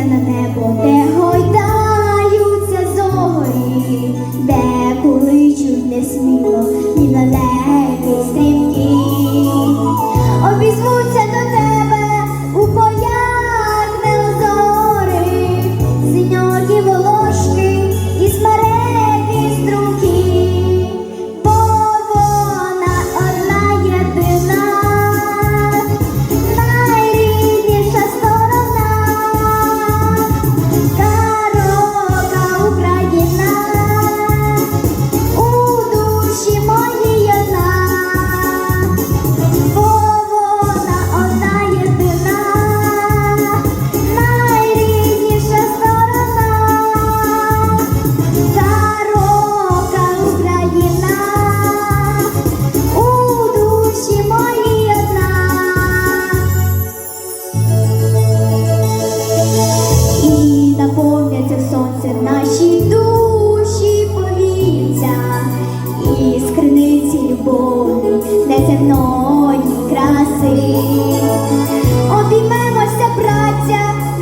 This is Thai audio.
Santa Nebel, there серця.